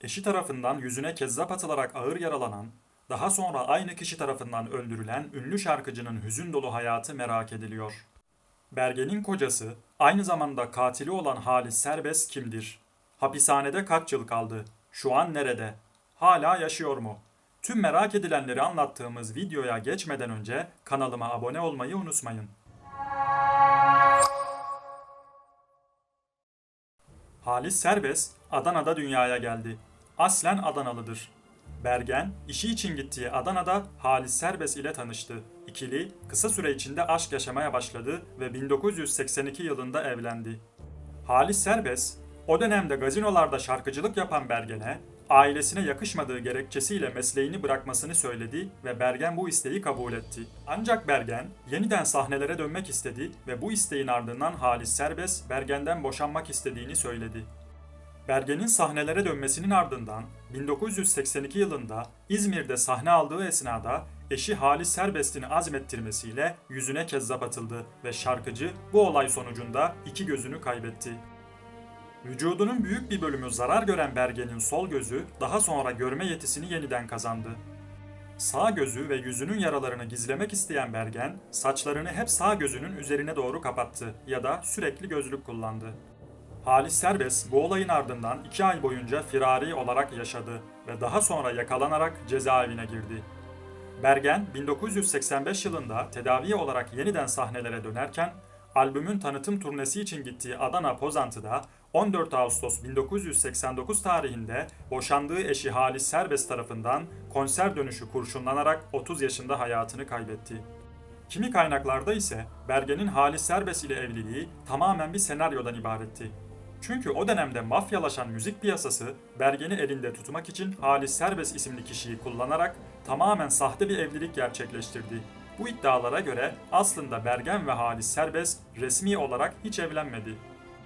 eşi tarafından yüzüne kezzap atılarak ağır yaralanan, daha sonra aynı kişi tarafından öldürülen ünlü şarkıcının hüzün dolu hayatı merak ediliyor. Bergen'in kocası, aynı zamanda katili olan Halis Serbest kimdir? Hapishanede kaç yıl kaldı? Şu an nerede? Hala yaşıyor mu? Tüm merak edilenleri anlattığımız videoya geçmeden önce kanalıma abone olmayı unutmayın. Halis Serbest Adana'da dünyaya geldi. Aslen Adanalıdır. Bergen, işi için gittiği Adana'da Halis Serbest ile tanıştı. İkili kısa süre içinde aşk yaşamaya başladı ve 1982 yılında evlendi. Halis Serbest, o dönemde gazinolarda şarkıcılık yapan Bergen'e, ailesine yakışmadığı gerekçesiyle mesleğini bırakmasını söyledi ve Bergen bu isteği kabul etti. Ancak Bergen yeniden sahnelere dönmek istedi ve bu isteğin ardından Halis Serbest Bergen'den boşanmak istediğini söyledi. Bergen'in sahnelere dönmesinin ardından 1982 yılında İzmir'de sahne aldığı esnada eşi Halis Serbest'ini azmettirmesiyle yüzüne kezzap atıldı ve şarkıcı bu olay sonucunda iki gözünü kaybetti. Vücudunun büyük bir bölümü zarar gören Bergen'in sol gözü daha sonra görme yetisini yeniden kazandı. Sağ gözü ve yüzünün yaralarını gizlemek isteyen Bergen, saçlarını hep sağ gözünün üzerine doğru kapattı ya da sürekli gözlük kullandı. Halis Serbest bu olayın ardından 2 ay boyunca firari olarak yaşadı ve daha sonra yakalanarak cezaevine girdi. Bergen 1985 yılında tedavi olarak yeniden sahnelere dönerken albümün tanıtım turnesi için gittiği Adana Pozantı'da 14 Ağustos 1989 tarihinde boşandığı eşi Halis Serbest tarafından konser dönüşü kurşunlanarak 30 yaşında hayatını kaybetti. Kimi kaynaklarda ise Bergen'in Halis Serbest ile evliliği tamamen bir senaryodan ibaretti. Çünkü o dönemde mafyalaşan müzik piyasası Bergen'i elinde tutmak için Halis Serbest isimli kişiyi kullanarak tamamen sahte bir evlilik gerçekleştirdi. Bu iddialara göre aslında Bergen ve Halis Serbest resmi olarak hiç evlenmedi.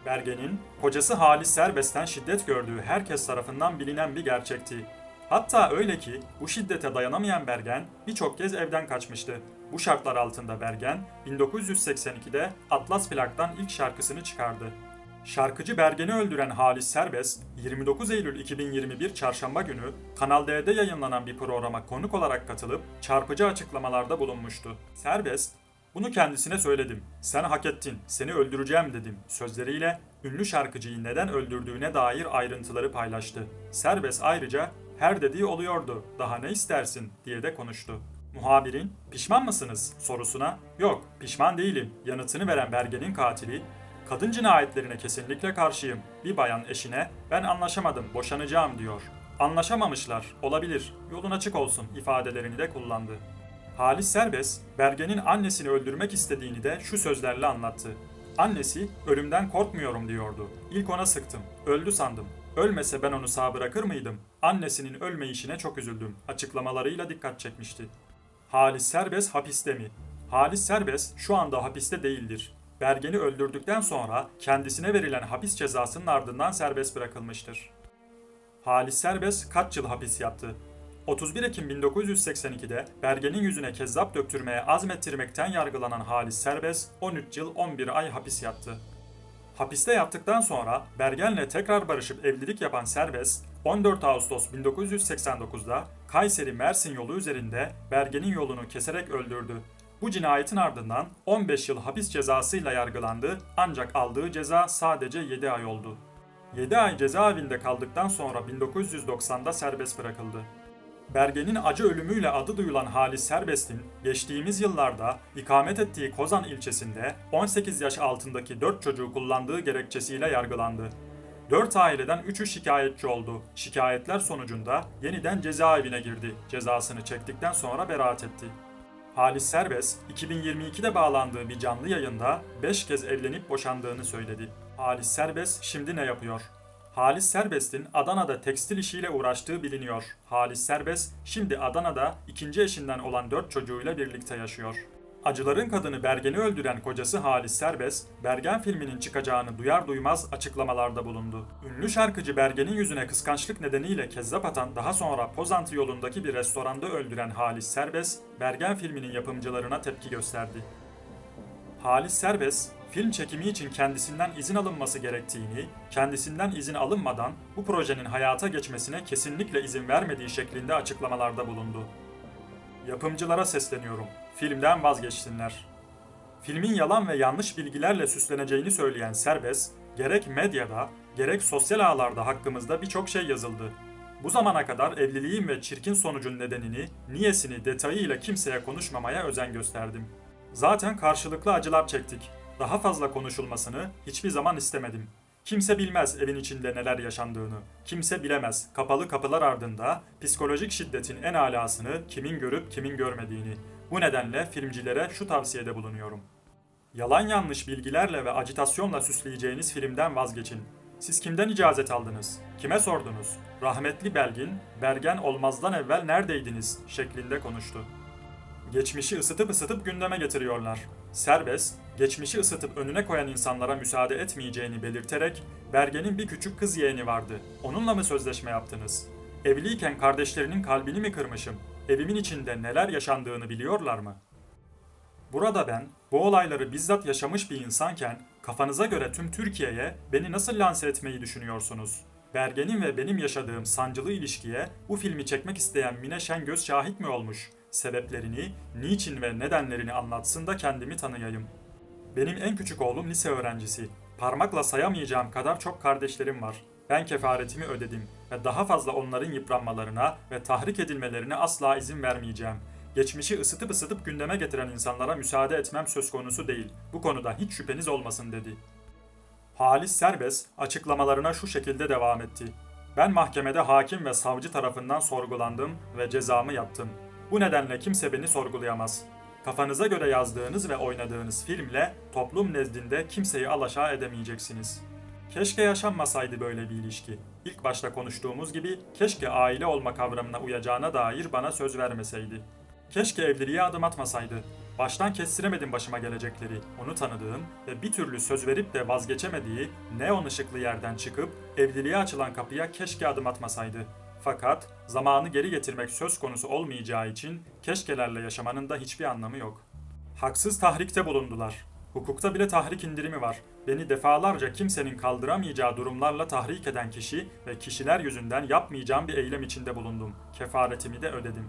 Bergen'in kocası Halis Serbest'ten şiddet gördüğü herkes tarafından bilinen bir gerçekti. Hatta öyle ki bu şiddete dayanamayan Bergen birçok kez evden kaçmıştı. Bu şartlar altında Bergen 1982'de Atlas plaktan ilk şarkısını çıkardı. Şarkıcı Bergen'i öldüren Halis Serbest, 29 Eylül 2021 Çarşamba günü Kanal D'de yayınlanan bir programa konuk olarak katılıp çarpıcı açıklamalarda bulunmuştu. Serbest, bunu kendisine söyledim. Sen hak ettin, seni öldüreceğim dedim sözleriyle ünlü şarkıcıyı neden öldürdüğüne dair ayrıntıları paylaştı. Serbest ayrıca her dediği oluyordu, daha ne istersin diye de konuştu. Muhabirin pişman mısınız sorusuna yok pişman değilim yanıtını veren Bergen'in katili kadın cinayetlerine kesinlikle karşıyım. Bir bayan eşine ben anlaşamadım boşanacağım diyor. Anlaşamamışlar olabilir yolun açık olsun ifadelerini de kullandı. Halis Serbest, Bergen'in annesini öldürmek istediğini de şu sözlerle anlattı. Annesi, ölümden korkmuyorum diyordu. İlk ona sıktım. Öldü sandım. Ölmese ben onu sağ bırakır mıydım? Annesinin ölmeyişine çok üzüldüm. Açıklamalarıyla dikkat çekmişti. Halis Serbest hapiste mi? Halis Serbest şu anda hapiste değildir. Bergen'i öldürdükten sonra kendisine verilen hapis cezasının ardından serbest bırakılmıştır. Halis Serbest kaç yıl hapis yattı? 31 Ekim 1982'de Bergen'in yüzüne kezzap döktürmeye azmettirmekten yargılanan Halis Serbest 13 yıl 11 ay hapis yattı. Hapiste yattıktan sonra Bergen'le tekrar barışıp evlilik yapan Serbest 14 Ağustos 1989'da Kayseri Mersin yolu üzerinde Bergen'in yolunu keserek öldürdü. Bu cinayetin ardından 15 yıl hapis cezasıyla yargılandı ancak aldığı ceza sadece 7 ay oldu. 7 ay cezaevinde kaldıktan sonra 1990'da serbest bırakıldı. Bergen'in acı ölümüyle adı duyulan Halis Serbest'in geçtiğimiz yıllarda ikamet ettiği Kozan ilçesinde 18 yaş altındaki 4 çocuğu kullandığı gerekçesiyle yargılandı. 4 aileden 3'ü şikayetçi oldu. Şikayetler sonucunda yeniden cezaevine girdi. Cezasını çektikten sonra beraat etti. Halis Serbest, 2022'de bağlandığı bir canlı yayında 5 kez evlenip boşandığını söyledi. Halis Serbest şimdi ne yapıyor? Halis Serbest'in Adana'da tekstil işiyle uğraştığı biliniyor. Halis Serbest şimdi Adana'da ikinci eşinden olan 4 çocuğuyla birlikte yaşıyor. Acıların kadını Bergen'i öldüren kocası Halis Serbest, Bergen filminin çıkacağını duyar duymaz açıklamalarda bulundu. Ünlü şarkıcı Bergen'in yüzüne kıskançlık nedeniyle kezzap atan daha sonra Pozantı yolundaki bir restoranda öldüren Halis Serbest, Bergen filminin yapımcılarına tepki gösterdi. Halis Serbest, film çekimi için kendisinden izin alınması gerektiğini, kendisinden izin alınmadan bu projenin hayata geçmesine kesinlikle izin vermediği şeklinde açıklamalarda bulundu. Yapımcılara sesleniyorum. Filmden vazgeçsinler. Filmin yalan ve yanlış bilgilerle süsleneceğini söyleyen Serbest, gerek medyada, gerek sosyal ağlarda hakkımızda birçok şey yazıldı. Bu zamana kadar evliliğin ve çirkin sonucun nedenini, niyesini detayıyla kimseye konuşmamaya özen gösterdim. Zaten karşılıklı acılar çektik. Daha fazla konuşulmasını hiçbir zaman istemedim. Kimse bilmez evin içinde neler yaşandığını. Kimse bilemez kapalı kapılar ardında psikolojik şiddetin en alasını kimin görüp kimin görmediğini. Bu nedenle filmcilere şu tavsiyede bulunuyorum. Yalan yanlış bilgilerle ve acitasyonla süsleyeceğiniz filmden vazgeçin. Siz kimden icazet aldınız? Kime sordunuz? Rahmetli Belgin, Bergen olmazdan evvel neredeydiniz? şeklinde konuştu. Geçmişi ısıtıp ısıtıp gündeme getiriyorlar. Serbest, geçmişi ısıtıp önüne koyan insanlara müsaade etmeyeceğini belirterek, Bergen'in bir küçük kız yeğeni vardı. Onunla mı sözleşme yaptınız? Evliyken kardeşlerinin kalbini mi kırmışım? Evimin içinde neler yaşandığını biliyorlar mı? Burada ben bu olayları bizzat yaşamış bir insanken kafanıza göre tüm Türkiye'ye beni nasıl lanse etmeyi düşünüyorsunuz? Bergen'in ve benim yaşadığım sancılı ilişkiye bu filmi çekmek isteyen Mine Şengöz şahit mi olmuş? Sebeplerini, niçin ve nedenlerini anlatsın da kendimi tanıyayım. Benim en küçük oğlum lise öğrencisi. Parmakla sayamayacağım kadar çok kardeşlerim var. Ben kefaretimi ödedim ve daha fazla onların yıpranmalarına ve tahrik edilmelerine asla izin vermeyeceğim. Geçmişi ısıtıp ısıtıp gündeme getiren insanlara müsaade etmem söz konusu değil. Bu konuda hiç şüpheniz olmasın dedi. Halis Serbest açıklamalarına şu şekilde devam etti. Ben mahkemede hakim ve savcı tarafından sorgulandım ve cezamı yattım. Bu nedenle kimse beni sorgulayamaz. Kafanıza göre yazdığınız ve oynadığınız filmle toplum nezdinde kimseyi alaşağı edemeyeceksiniz. Keşke yaşanmasaydı böyle bir ilişki. İlk başta konuştuğumuz gibi keşke aile olma kavramına uyacağına dair bana söz vermeseydi. Keşke evliliğe adım atmasaydı. Baştan kestiremedim başıma gelecekleri. Onu tanıdığım ve bir türlü söz verip de vazgeçemediği neon ışıklı yerden çıkıp evliliğe açılan kapıya keşke adım atmasaydı. Fakat zamanı geri getirmek söz konusu olmayacağı için keşkelerle yaşamanın da hiçbir anlamı yok. Haksız tahrikte bulundular. Hukukta bile tahrik indirimi var. Beni defalarca kimsenin kaldıramayacağı durumlarla tahrik eden kişi ve kişiler yüzünden yapmayacağım bir eylem içinde bulundum. Kefaretimi de ödedim.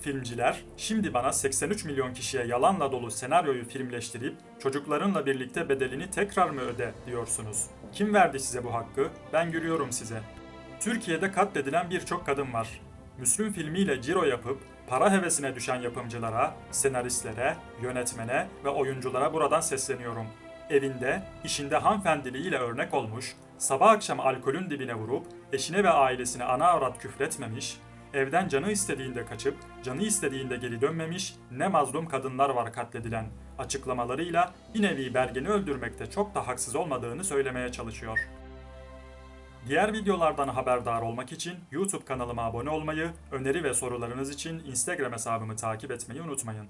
Filmciler, şimdi bana 83 milyon kişiye yalanla dolu senaryoyu filmleştirip çocuklarınla birlikte bedelini tekrar mı öde diyorsunuz. Kim verdi size bu hakkı? Ben görüyorum size. Türkiye'de katledilen birçok kadın var. Müslüm filmiyle ciro yapıp para hevesine düşen yapımcılara, senaristlere, yönetmene ve oyunculara buradan sesleniyorum. Evinde, işinde hanımefendiliğiyle örnek olmuş, sabah akşam alkolün dibine vurup eşine ve ailesine ana avrat küfretmemiş, evden canı istediğinde kaçıp canı istediğinde geri dönmemiş ne mazlum kadınlar var katledilen açıklamalarıyla bir nevi Bergen'i öldürmekte çok da haksız olmadığını söylemeye çalışıyor. Diğer videolardan haberdar olmak için YouTube kanalıma abone olmayı, öneri ve sorularınız için Instagram hesabımı takip etmeyi unutmayın.